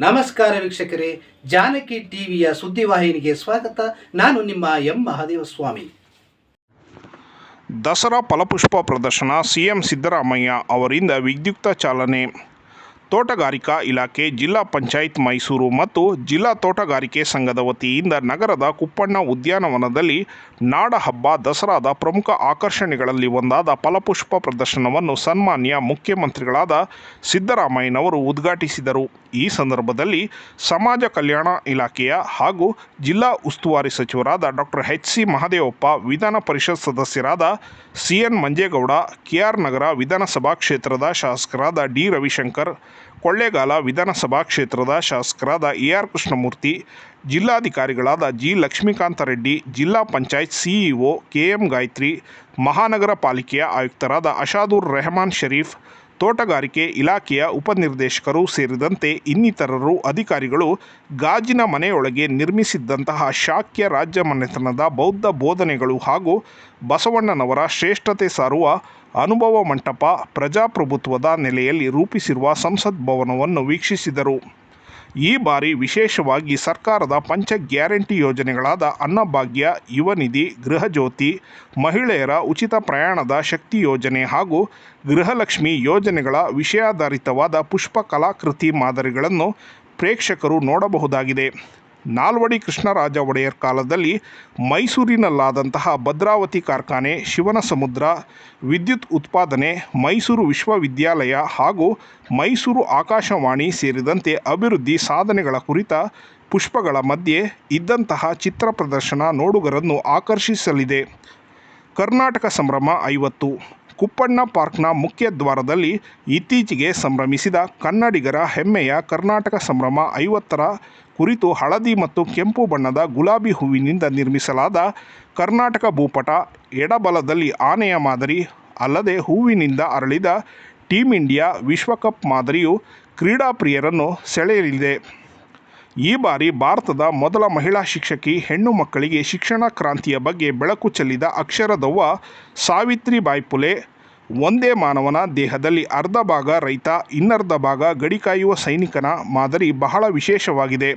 ನಮಸ್ಕಾರ ವೀಕ್ಷಕರೇ, ಜಾನಕಿ ಟಿವಿಯ ಸುದ್ದಿವಾಹಿನಿಗೆ ಸ್ವಾಗತ. ನಾನು ನಿಮ್ಮ ಎಂ. ಮಹಾದೇವ ಸ್ವಾಮಿ ದಸರಾ ಫಲಪುಷ್ಪ ಪ್ರದರ್ಶನ ಸಿಎಂ ಸಿದ್ದರಾಮಯ್ಯ ಅವರಿಂದ ವಿದ್ಯುಕ್ತ ಚಾಲನೆ. ತೋಟಗಾರಿಕಾ ಇಲಾಖೆ, ಜಿಲ್ಲಾ ಪಂಚಾಯತ್ ಮೈಸೂರು ಮತ್ತು ಜಿಲ್ಲಾ ತೋಟಗಾರಿಕೆ ಸಂಘದ ವತಿಯಿಂದ ನಗರದ ಕುಪ್ಪಣ್ಣ ಉದ್ಯಾನವನದಲ್ಲಿ ನಾಡ ಹಬ್ಬ, ದಸರಾದ ಪ್ರಮುಖ ಆಕರ್ಷಣೆಗಳಲ್ಲಿ ಒಂದಾದ ಫಲಪುಷ್ಪ ಪ್ರದರ್ಶನವನ್ನು ಸನ್ಮಾನ್ಯ ಮುಖ್ಯಮಂತ್ರಿಗಳಾದ ಸಿದ್ದರಾಮಯ್ಯನವರು ಉದ್ಘಾಟಿಸಿದರು. ಈ ಸಂದರ್ಭದಲ್ಲಿ ಸಮಾಜ ಕಲ್ಯಾಣ ಇಲಾಖೆಯ ಹಾಗೂ ಜಿಲ್ಲಾ ಉಸ್ತುವಾರಿ ಸಚಿವರಾದ ಡಾಕ್ಟರ್ ಎಚ್. ಸಿ. ಮಹದೇವಪ್ಪ, ವಿಧಾನ ಪರಿಷತ್ ಸದಸ್ಯರಾದ C. N. Manjegowda K R Nagar ವಿಧಾನಸಭಾ ಕ್ಷೇತ್ರದ ಶಾಸಕರಾದ ಡಿ. ರವಿಶಂಕರ್ ಕೊಳ್ಳೇಗಾಲ ವಿಧಾನಸಭಾ ಕ್ಷೇತ್ರದ ಶಾಸಕರಾದ ಎ ಆರ್ ಕೃಷ್ಣಮೂರ್ತಿ, ಜಿಲ್ಲಾಧಿಕಾರಿಗಳಾದ ಜಿ ಲಕ್ಷ್ಮೀಕಾಂತ ರೆಡ್ಡಿ, ಜಿಲ್ಲಾ panchayat CEO K M Gayathri, ಮಹಾನಗರ ಪಾಲಿಕೆಯ ಆಯುಕ್ತರಾದ ಅಶಾದೂರ್ ರೆಹಮಾನ್ ಶರೀಫ್, ತೋಟಗಾರಿಕೆ ಇಲಾಖೆಯ ಉಪನಿರ್ದೇಶಕರು ಸೇರಿದಂತೆ ಇನ್ನಿತರರು ಅಧಿಕಾರಿಗಳು ಗಾಜಿನ ಮನೆಯೊಳಗೆ ನಿರ್ಮಿಸಿದ್ದಂತಹ ಶಾಕ್ಯ ರಾಜ್ಯ ಮನೆತನದ ಬೌದ್ಧ ಬೋಧನೆಗಳು ಹಾಗೂ ಬಸವಣ್ಣನವರ ಶ್ರೇಷ್ಠತೆ ಸಾರುವ ಅನುಭವ ಮಂಟಪ ಪ್ರಜಾಪ್ರಭುತ್ವದ ನೆಲೆಯಲ್ಲಿ ರೂಪಿಸಿರುವ ಸಂಸತ್ ಭವನವನ್ನು ವೀಕ್ಷಿಸಿದರು. ಈ ಬಾರಿ ವಿಶೇಷವಾಗಿ ಸರ್ಕಾರದ ಪಂಚ ಗ್ಯಾರಂಟಿ ಯೋಜನೆಗಳಾದ ಅನ್ನಭಾಗ್ಯ, ಯುವನಿಧಿ, ಗೃಹಜ್ಯೋತಿ, ಮಹಿಳೆಯರ ಉಚಿತ ಪ್ರಯಾಣದ ಶಕ್ತಿ ಯೋಜನೆ ಹಾಗೂ ಗೃಹಲಕ್ಷ್ಮಿ ಯೋಜನೆಗಳ ವಿಷಯಾಧಾರಿತವಾದ ಪುಷ್ಪ ಕಲಾಕೃತಿ ಮಾದರಿಗಳನ್ನು ಪ್ರೇಕ್ಷಕರು ನೋಡಬಹುದಾಗಿದೆ. ನಾಲ್ವಡಿ ಕೃಷ್ಣರಾಜ ಒಡೆಯರ್ ಕಾಲದಲ್ಲಿ ಮೈಸೂರಿನಲ್ಲಾದಂತಹ ಭದ್ರಾವತಿ ಕಾರ್ಖಾನೆ ಶಿವನ ಸಮುದ್ರ ವಿದ್ಯುತ್ ಉತ್ಪಾದನೆ, ಮೈಸೂರು ವಿಶ್ವವಿದ್ಯಾಲಯ ಹಾಗೂ ಮೈಸೂರು ಆಕಾಶವಾಣಿ ಸೇರಿದಂತೆ ಅಭಿವೃದ್ಧಿ ಸಾಧನೆಗಳ ಕುರಿತ ಪುಷ್ಪಗಳ ಮಧ್ಯೆ ಇದ್ದಂತಹ ಚಿತ್ರ ಪ್ರದರ್ಶನ ನೋಡುಗರನ್ನು ಆಕರ್ಷಿಸಲಿದೆ. ಕರ್ನಾಟಕ ಸಂಭ್ರಮ ಐವತ್ತು. ಕುಪ್ಪಣ್ಣ ಪಾರ್ಕ್ನ ಮುಖ್ಯ ದ್ವಾರದಲ್ಲಿ ಇತ್ತೀಚೆಗೆ ಸಂಭ್ರಮಿಸಿದ ಕನ್ನಡಿಗರ ಹೆಮ್ಮೆಯ ಕರ್ನಾಟಕ ಸಂಭ್ರಮ ಐವತ್ತರ ಕುರಿತು ಹಳದಿ ಮತ್ತು ಕೆಂಪು ಬಣ್ಣದ ಗುಲಾಬಿ ಹೂವಿನಿಂದ ನಿರ್ಮಿಸಲಾದ ಕರ್ನಾಟಕ ಭೂಪಟ ಎಡಬಲದಲ್ಲಿ ಆನೆಯ ಮಾದರಿ, ಅಲ್ಲದೆ ಹೂವಿನಿಂದ ಅರಳಿದ ಟೀಮ್ ಇಂಡಿಯಾ ವಿಶ್ವಕಪ್ ಮಾದರಿಯು ಕ್ರೀಡಾಪ್ರಿಯರನ್ನು ಸೆಳೆಯಲಿದೆ. ಈ ಬಾರಿ ಭಾರತದ ಮೊದಲ ಮಹಿಳಾ ಶಿಕ್ಷಕಿ ಹೆಣ್ಣು ಮಕ್ಕಳಿಗೆ ಶಿಕ್ಷಣ ಕ್ರಾಂತಿಯ ಬಗ್ಗೆ ಬೆಳಕು ಚೆಲ್ಲಿದ ಅಕ್ಷರದವ್ವ ಸಾವಿತ್ರಿ ಬಾಯ್ಪುಲೆ ಒಂದೇ ಮಾನವನ ದೇಹದಲ್ಲಿ ಅರ್ಧ ಭಾಗ ರೈತ, ಇನ್ನರ್ಧ ಭಾಗ ಗಡಿಕಾಯುವ ಸೈನಿಕನ ಮಾದರಿ ಬಹಳ ವಿಶೇಷವಾಗಿದೆ.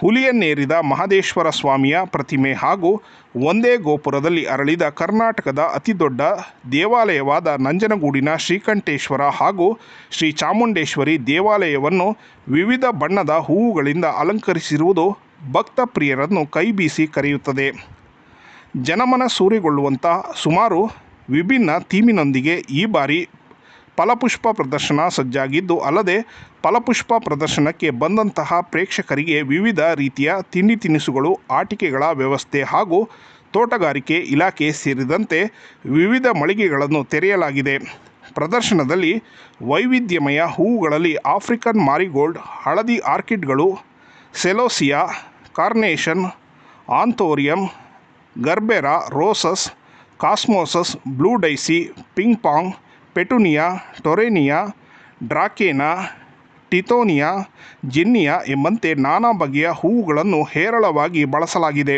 ಹುಲಿಯನ್ನೇರಿದ ಮಹದೇಶ್ವರ ಸ್ವಾಮಿಯ ಪ್ರತಿಮೆ ಹಾಗೂ ಒಂದೇ ಗೋಪುರದಲ್ಲಿ ಅರಳಿದ ಕರ್ನಾಟಕದ ಅತಿದೊಡ್ಡ ದೇವಾಲಯವಾದ ನಂಜನಗೂಡಿನ ಶ್ರೀಕಂಠೇಶ್ವರ ಹಾಗೂ ಶ್ರೀ ಚಾಮುಂಡೇಶ್ವರಿ ದೇವಾಲಯವನ್ನು ವಿವಿಧ ಬಣ್ಣದ ಹೂವುಗಳಿಂದ ಅಲಂಕರಿಸಿರುವುದು ಭಕ್ತ ಪ್ರಿಯರನ್ನು ಕೈಬೀಸಿ ಕರೆಯುತ್ತದೆ. ಜನಮನ ಸೂರೆಗೊಳ್ಳುವಂಥ ಸುಮಾರು ವಿಭಿನ್ನ ಥೀಮಿನೊಂದಿಗೆ ಈ ಬಾರಿ ಫಲಪುಷ್ಪ ಪ್ರದರ್ಶನ ಸಜ್ಜಾಗಿದ್ದು, ಅಲ್ಲದೆ ಫಲಪುಷ್ಪ ಪ್ರದರ್ಶನಕ್ಕೆ ಬಂದಂತಹ ಪ್ರೇಕ್ಷಕರಿಗೆ ವಿವಿಧ ರೀತಿಯ ತಿಂಡಿ ತಿನಿಸುಗಳು, ಆಟಿಕೆಗಳ ವ್ಯವಸ್ಥೆ ಹಾಗೂ ತೋಟಗಾರಿಕೆ ಇಲಾಖೆ ಸೇರಿದಂತೆ ವಿವಿಧ ಮಳಿಗೆಗಳನ್ನು ತೆರೆಯಲಾಗಿದೆ. ಪ್ರದರ್ಶನದಲ್ಲಿ ವೈವಿಧ್ಯಮಯ ಹೂವುಗಳಲ್ಲಿ ಆಫ್ರಿಕನ್ ಮಾರಿಗೋಲ್ಡ್, ಹಳದಿ ಆರ್ಕಿಡ್ಗಳು, celosia, carnation, anthurium, gerbera, roses, cosmoses, blue daisy, ping pong petunia torenia dracaena tithonia zinnia ಎಂಬಂತೆ ನಾನಾ ಬಗೆಯ ಹೂವುಗಳನ್ನು ಹೇರಳವಾಗಿ ಬಳಸಲಾಗಿದೆ.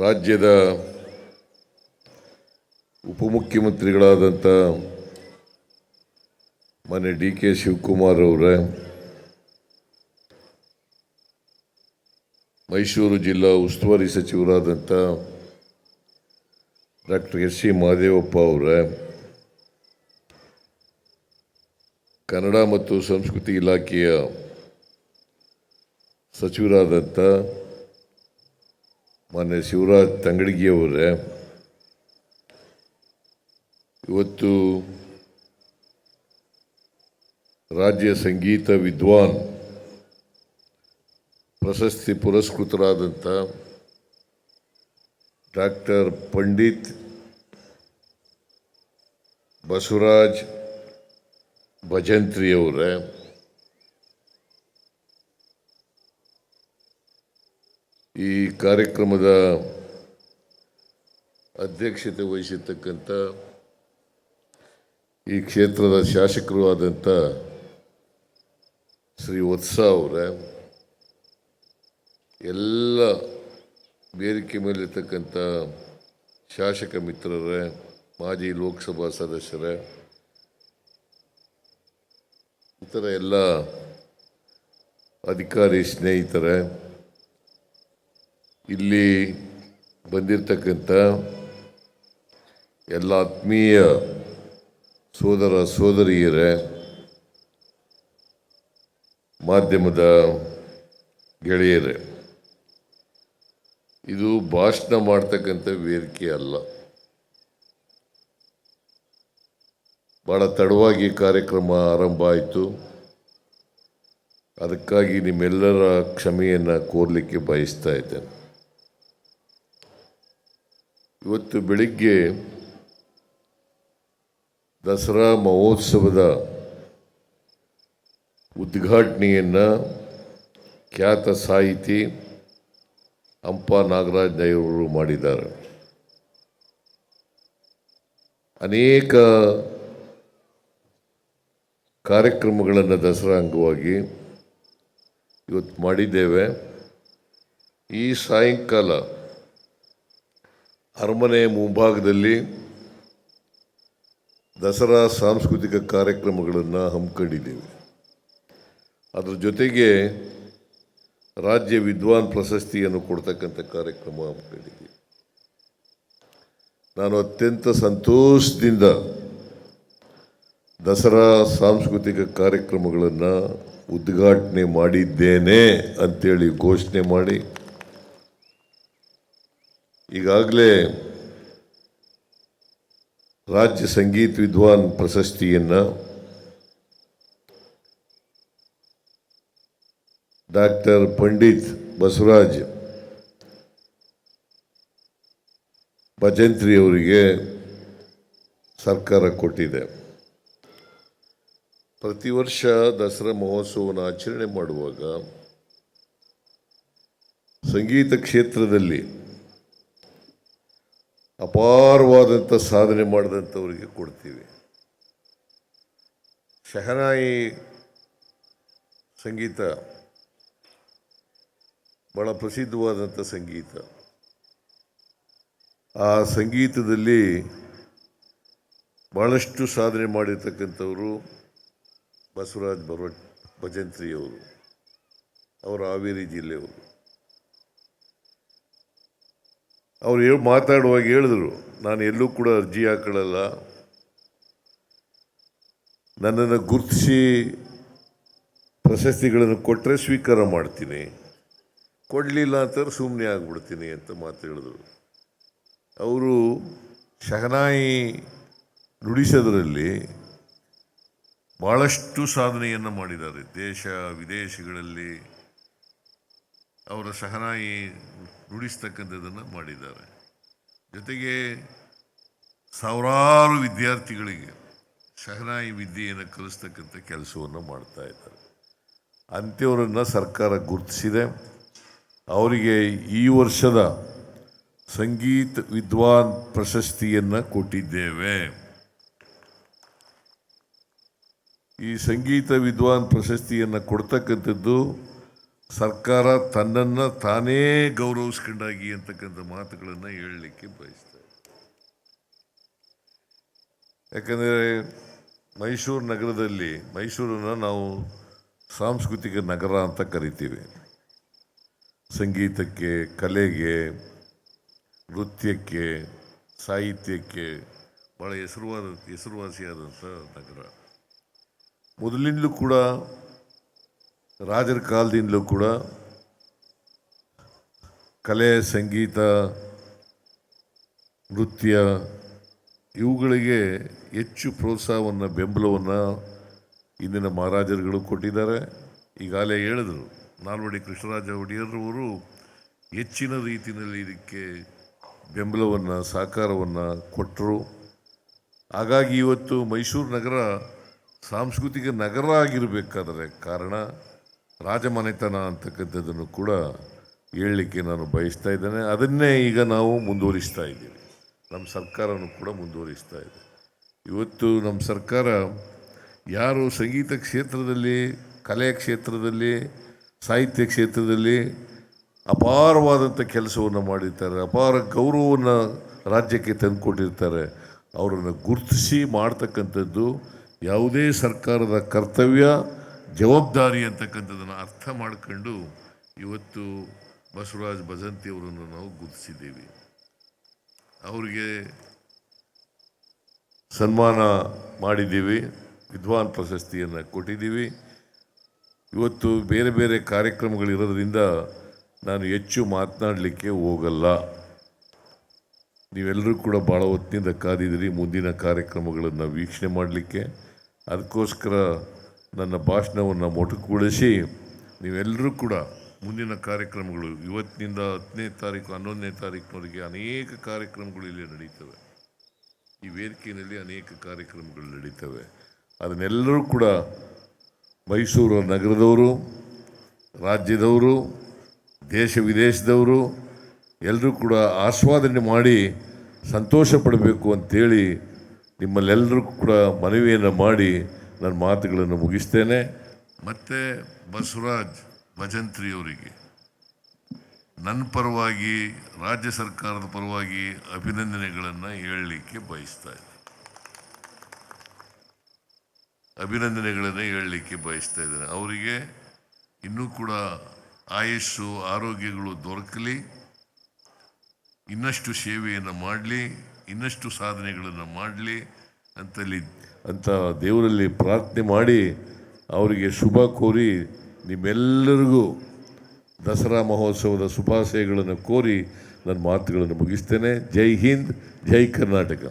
ರಾಜ್ಯದ ಉಪಮುಖ್ಯಮಂತ್ರಿಗಳಾದಂಥ ಮನೆ ಡಿ ಕೆ ಶಿವಕುಮಾರ್ ಅವರೇ, ಮೈಸೂರು ಜಿಲ್ಲಾ ಉಸ್ತುವಾರಿ ಸಚಿವರಾದಂಥ ಡಾಕ್ಟರ್ ಎಸ್ ಸಿ ಮಹದೇವಪ್ಪ ಅವರೇ, ಕನ್ನಡ ಮತ್ತು ಸಂಸ್ಕೃತಿ ಇಲಾಖೆಯ ಸಚಿವರಾದಂಥ ಮಾನ್ಯ ಶಿವರಾಜ್ ತಂಗಡಗಿಯವರೇ ಇವತ್ತು ರಾಜ್ಯ ಸಂಗೀತ ವಿದ್ವಾನ್ ಪ್ರಶಸ್ತಿ ಪುರಸ್ಕೃತರಾದಂಥ ಡಾಕ್ಟರ್ ಪಂಡಿತ್ ಬಸವರಾಜ್ ಭಜಂತ್ರಿಯವರೇ ಈ ಕಾರ್ಯಕ್ರಮದ ಅಧ್ಯಕ್ಷತೆ ವಹಿಸಿರ್ತಕ್ಕಂಥ ಈ ಕ್ಷೇತ್ರದ ಶಾಸಕರು ಆದಂಥ ಶ್ರೀ ವತ್ಸ ಅವರೇ, ಎಲ್ಲ ಬೇರಿಕೆ ಮೇಲಿರ್ತಕ್ಕಂಥ ಶಾಸಕ ಮಿತ್ರರೇ, ಮಾಜಿ ಲೋಕಸಭಾ ಸದಸ್ಯರೇ, ಇತರ ಎಲ್ಲ ಅಧಿಕಾರಿ ಸ್ನೇಹಿತರೆ ಇಲ್ಲಿ ಬಂದಿರತಕ್ಕಂಥ ಎಲ್ಲ ಆತ್ಮೀಯ ಸೋದರ ಸೋದರಿಯರೇ, ಮಾಧ್ಯಮದ ಗೆಳೆಯರೇ, ಇದು ಭಾಷಣ ಮಾಡ್ತಕ್ಕಂಥ ವೇದಿಕೆ ಅಲ್ಲ. ಭಾಳ ತಡವಾಗಿ ಕಾರ್ಯಕ್ರಮ ಆರಂಭ ಆಯಿತು. ಅದಕ್ಕಾಗಿ ನಿಮ್ಮೆಲ್ಲರ ಕ್ಷಮೆಯನ್ನು ಕೋರಲಿಕ್ಕೆ ಬಯಸ್ತಾ ಇದ್ದೇನೆ. ಇವತ್ತು ಬೆಳಿಗ್ಗೆ ದಸರಾ ಮಹೋತ್ಸವದ ಉದ್ಘಾಟನೆಯನ್ನು ಖ್ಯಾತ ಸಾಹಿತಿ ಹಂಪ ನಾಗರಾಜ್ ದೇವರು ಮಾಡಿದ್ದಾರೆ. ಅನೇಕ ಕಾರ್ಯಕ್ರಮಗಳನ್ನು ದಸರಾ ಅಂಗವಾಗಿ ಇವತ್ತು ಮಾಡಿದ್ದೇವೆ. ಈ ಸಾಯಂಕಾಲ ಅರಮನೆ ಮುಂಭಾಗದಲ್ಲಿ ದಸರಾ ಸಾಂಸ್ಕೃತಿಕ ಕಾರ್ಯಕ್ರಮಗಳನ್ನು ಹಮ್ಮಿಕೊಂಡಿದ್ದೇವೆ. ಅದರ ಜೊತೆಗೆ ರಾಜ್ಯ ವಿದ್ವಾನ್ ಪ್ರಶಸ್ತಿಯನ್ನು ಕೊಡ್ತಕ್ಕಂಥ ಕಾರ್ಯಕ್ರಮ ಹಮ್ಮಿಕೊಂಡಿದ್ದೀವಿ. ನಾನು ಅತ್ಯಂತ ಸಂತೋಷದಿಂದ ದಸರಾ ಸಾಂಸ್ಕೃತಿಕ ಕಾರ್ಯಕ್ರಮಗಳನ್ನು ಉದ್ಘಾಟನೆ ಮಾಡಿದ್ದೇನೆ ಅಂತೇಳಿ ಘೋಷಣೆ ಮಾಡಿ ಈಗಾಗಲೇ ರಾಜ್ಯ ಸಂಗೀತ ವಿದ್ವಾನ್ ಪ್ರಶಸ್ತಿಯನ್ನು ಡಾಕ್ಟರ್ ಪಂಡಿತ್ ಬಸವರಾಜ್ ಭಜಂತ್ರಿ ಅವರಿಗೆ ಸರ್ಕಾರ ಕೊಟ್ಟಿದೆ. ಪ್ರತಿ ವರ್ಷ ದಸರಾ ಮಹೋತ್ಸವವನ್ನು ಆಚರಣೆ ಮಾಡುವಾಗ ಸಂಗೀತ ಕ್ಷೇತ್ರದಲ್ಲಿ ಅಪಾರವಾದಂಥ ಸಾಧನೆ ಮಾಡಿದಂಥವರಿಗೆ ಕೊಡ್ತೀವಿ. ಶಹನಾಯಿ ಸಂಗೀತ ಬಹಳ ಪ್ರಸಿದ್ಧವಾದಂಥ ಸಂಗೀತ. ಆ ಸಂಗೀತದಲ್ಲಿ ಭಾಳಷ್ಟು ಸಾಧನೆ ಮಾಡಿರ್ತಕ್ಕಂಥವರು ಬಸವರಾಜ್ ಬರವಟ್ ಭಜಂತ್ರಿಯವರು, ಅವರು ಹಾವೇರಿ ಜಿಲ್ಲೆಯವರು. ಅವ್ರು ಹೇಳಿ ಮಾತಾಡುವಾಗ ಹೇಳಿದ್ರು, ನಾನು ಎಲ್ಲೂ ಕೂಡ ಅರ್ಜಿ ಹಾಕೊಳ್ಳಲ್ಲ ನನ್ನನ್ನು ಗುರುತಿಸಿ ಪ್ರಶಸ್ತಿಗಳನ್ನು ಕೊಟ್ಟರೆ ಸ್ವೀಕಾರ ಮಾಡ್ತೀನಿ. ಕೊಡಲಿಲ್ಲ ಅಂತಾರೆ ಸುಮ್ಮನೆ ಆಗ್ಬಿಡ್ತೀನಿ, ಅಂತ ಮಾತು ಹೇಳಿದ್ರು. ಅವರು ಶಹನಾಯಿ ನುಡಿಸೋದರಲ್ಲಿ ಭಾಳಷ್ಟು ಸಾಧನೆಯನ್ನು ಮಾಡಿದ್ದಾರೆ ದೇಶ, ವಿದೇಶಗಳಲ್ಲಿ. ಅವರ ಸಹನಾಯಿ ನುಡಿಸ್ತಕ್ಕಂಥದ್ದನ್ನು ಮಾಡಿದ್ದಾರೆ. ಜೊತೆಗೆ ಸಾವಿರಾರು ವಿದ್ಯಾರ್ಥಿಗಳಿಗೆ ಶಹನಾಯಿ ವಿದ್ಯೆಯನ್ನು ಕಲಿಸ್ತಕ್ಕಂಥ ಕೆಲಸವನ್ನು ಮಾಡ್ತಾ ಇದ್ದಾರೆ. ಅಂಥವರನ್ನು ಸರ್ಕಾರ ಗುರುತಿಸಿದೆ. ಅವರಿಗೆ ಈ ವರ್ಷದ ಸಂಗೀತ ವಿದ್ವಾನ್ ಪ್ರಶಸ್ತಿಯನ್ನು ಕೊಟ್ಟಿದ್ದೇವೆ. ಈ ಸಂಗೀತ ವಿದ್ವಾನ್ ಪ್ರಶಸ್ತಿಯನ್ನು ಕೊಡ್ತಕ್ಕಂಥದ್ದು ಸರ್ಕಾರ ತನ್ನನ್ನು ತಾನೇ ಗೌರವಿಸ್ಕೊಂಡಾಗಿ ಅಂತಕ್ಕಂಥ ಮಾತುಗಳನ್ನು ಹೇಳಲಿಕ್ಕೆ ಬಯಸ್ತಾರೆ ಯಾಕಂದರೆ ಮೈಸೂರು ನಗರದಲ್ಲಿ, ಮೈಸೂರನ್ನು ನಾವು ಸಾಂಸ್ಕೃತಿಕ ನಗರ ಅಂತ ಕರಿತೀವಿ. ಸಂಗೀತಕ್ಕೆ, ಕಲೆಗೆ, ನೃತ್ಯಕ್ಕೆ, ಸಾಹಿತ್ಯಕ್ಕೆ ಭಾಳ ಹೆಸರುವಾದ ಹೆಸರುವಾಸಿಯಾದಂಥ ನಗರ. ಮೊದಲಿಂದಲೂ ಕೂಡ ರಾಜರ ಕಾಲದಿಂದಲೂ ಕೂಡ ಕಲೆ, ಸಂಗೀತ, ನೃತ್ಯ ಇವುಗಳಿಗೆ ಹೆಚ್ಚು ಪ್ರೋತ್ಸಾಹವನ್ನು, ಬೆಂಬಲವನ್ನು ಇಂದಿನ ಮಹಾರಾಜರುಗಳು ಕೊಟ್ಟಿದ್ದಾರೆ. ಈಗಾಗಲೇ ಹೇಳಿದರು, ನಾಲ್ವಡಿ ಕೃಷ್ಣರಾಜ ಒಡೆಯರವರು ಹೆಚ್ಚಿನ ರೀತಿಯಲ್ಲಿ ಇದಕ್ಕೆ ಬೆಂಬಲವನ್ನು, ಸಹಕಾರವನ್ನು ಕೊಟ್ಟರು. ಹಾಗಾಗಿ ಇವತ್ತು ಮೈಸೂರು ನಗರ ಸಾಂಸ್ಕೃತಿಕ ನಗರ ಆಗಿರಬೇಕಾದರೆ ಕಾರಣ ರಾಜಮನೆತನ ಅಂತಕ್ಕಂಥದ್ದನ್ನು ಕೂಡ ಹೇಳಲಿಕ್ಕೆ ನಾನು ಬಯಸ್ತಾ ಇದ್ದೇನೆ. ಅದನ್ನೇ ಈಗ ನಾವು ಮುಂದುವರಿಸ್ತಾ ಇದ್ದೀವಿ. ನಮ್ಮ ಸರ್ಕಾರನೂ ಕೂಡ ಮುಂದುವರಿಸ್ತಾ ಇದೆ. ಇವತ್ತು ನಮ್ಮ ಸರ್ಕಾರ ಯಾರು ಸಂಗೀತ ಕ್ಷೇತ್ರದಲ್ಲಿ ಕಲೆಯ ಕ್ಷೇತ್ರದಲ್ಲಿ, ಸಾಹಿತ್ಯ ಕ್ಷೇತ್ರದಲ್ಲಿ ಅಪಾರವಾದಂಥ ಕೆಲಸವನ್ನು ಮಾಡಿರ್ತಾರೆ, ಅಪಾರ ಗೌರವವನ್ನು ರಾಜ್ಯಕ್ಕೆ ತಂದುಕೊಟ್ಟಿರ್ತಾರೆ, ಅವರನ್ನು ಗುರುತಿಸಿ ಮಾಡ್ತಕ್ಕಂಥದ್ದು ಯಾವುದೇ ಸರ್ಕಾರದ ಕರ್ತವ್ಯ. ಜವಾಬ್ದಾರಿ ಅಂತಕ್ಕಂಥದ್ದನ್ನು ಅರ್ಥ ಮಾಡ್ಕೊಂಡು ಇವತ್ತು ಬಸವರಾಜ್ ಭಜಂತಿ ಅವರನ್ನು ನಾವು ಗುರುತಿಸಿದ್ದೇವೆ. ಅವರಿಗೆ ಸನ್ಮಾನ ಮಾಡಿದ್ದೀವಿ, ವಿದ್ವಾನ್ ಪ್ರಶಸ್ತಿಯನ್ನು ಕೊಟ್ಟಿದ್ದೀವಿ. ಇವತ್ತು ಬೇರೆ ಬೇರೆ ಕಾರ್ಯಕ್ರಮಗಳಿರೋದ್ರಿಂದ ನಾನು ಹೆಚ್ಚು ಮಾತನಾಡಲಿಕ್ಕೆ ಹೋಗಲ್ಲ. ನೀವೆಲ್ಲರೂ ಕೂಡ ಭಾಳ ಹೊತ್ತಿನಿಂದ ಕಾದಿದ್ದೀರಿ, ಮುಂದಿನ ಕಾರ್ಯಕ್ರಮಗಳನ್ನು ವೀಕ್ಷಣೆ ಮಾಡಲಿಕ್ಕೆ. ಅದಕ್ಕೋಸ್ಕರ ನನ್ನ ಭಾಷಣವನ್ನು ಮೊಟಕುಗೊಳಿಸಿ ನೀವೆಲ್ಲರೂ ಕೂಡ ಮುಂದಿನ ಕಾರ್ಯಕ್ರಮಗಳು ಇವತ್ತಿನಿಂದ ಹತ್ತನೇ ತಾರೀಕು, ಹನ್ನೊಂದನೇ ತಾರೀಕಿನವರೆಗೆ ಅನೇಕ ಕಾರ್ಯಕ್ರಮಗಳು ಇಲ್ಲಿ ನಡೀತವೆ. ಈ ವೇದಿಕೆಯಲ್ಲಿ ಅನೇಕ ಕಾರ್ಯಕ್ರಮಗಳು ನಡೀತವೆ. ಅದನ್ನೆಲ್ಲರೂ ಕೂಡ ಮೈಸೂರು ನಗರದವರು, ರಾಜ್ಯದವರು, ದೇಶ ವಿದೇಶದವರು ಎಲ್ಲರೂ ಕೂಡ ಆಸ್ವಾದನೆ ಮಾಡಿ ಸಂತೋಷ ಪಡಬೇಕು ಅಂತೇಳಿ ನಿಮ್ಮಲ್ಲೆಲ್ಲರೂ ಕೂಡ ಮನವಿಯನ್ನು ಮಾಡಿ ನನ್ನ ಮಾತುಗಳನ್ನು ಮುಗಿಸ್ತೇನೆ. ಮತ್ತು ಬಸವರಾಜ್ ಭಜಂತ್ರಿಯವರಿಗೆ ನನ್ನ ಪರವಾಗಿ, ರಾಜ್ಯ ಸರ್ಕಾರದ ಪರವಾಗಿ ಅಭಿನಂದನೆಗಳನ್ನು ಹೇಳಲಿಕ್ಕೆ ಬಯಸ್ತಾ ಇದ್ದೆ. ಅಭಿನಂದನೆಗಳನ್ನು ಹೇಳಲಿಕ್ಕೆ ಬಯಸ್ತಾ ಇದ್ದೇನೆ. ಅವರಿಗೆ ಇನ್ನೂ ಕೂಡ ಆಯಸ್ಸು, ಆರೋಗ್ಯಗಳು ದೊರಕಲಿ, ಇನ್ನಷ್ಟು ಸೇವೆಯನ್ನು ಮಾಡಲಿ, ಇನ್ನಷ್ಟು ಸಾಧನೆಗಳನ್ನು ಮಾಡಲಿ ಅಂತಲ್ಲಿ ಅಂತ ದೇವರಲ್ಲಿ ಪ್ರಾರ್ಥನೆ ಮಾಡಿ ಅವರಿಗೆ ಶುಭ ಕೋರಿ ನಿಮ್ಮೆಲ್ಲರಿಗೂ ದಸರಾ ಮಹೋತ್ಸವದ ಶುಭಾಶಯಗಳನ್ನು ಕೋರಿ ನನ್ನ ಮಾತುಗಳನ್ನು ಮುಗಿಸ್ತೇನೆ. ಜೈ ಹಿಂದ್, ಜೈ ಕರ್ನಾಟಕ.